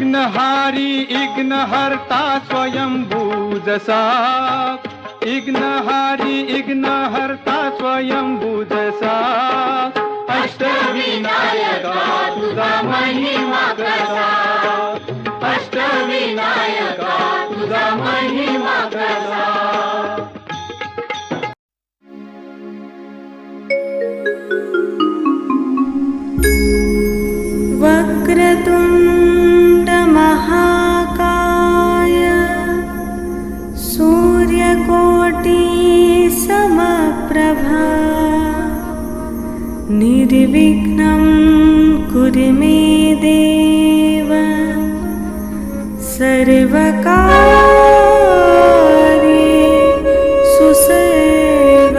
इग्नहारी इग्नहर्ता स्वयंभूजसा इग्नहारी इग्नहर्ता अष्टविनायका तुझा महिमा कसा वक्रतुण्डमहाकाय निर्विघ्नं कुरु मे देव। सर्वका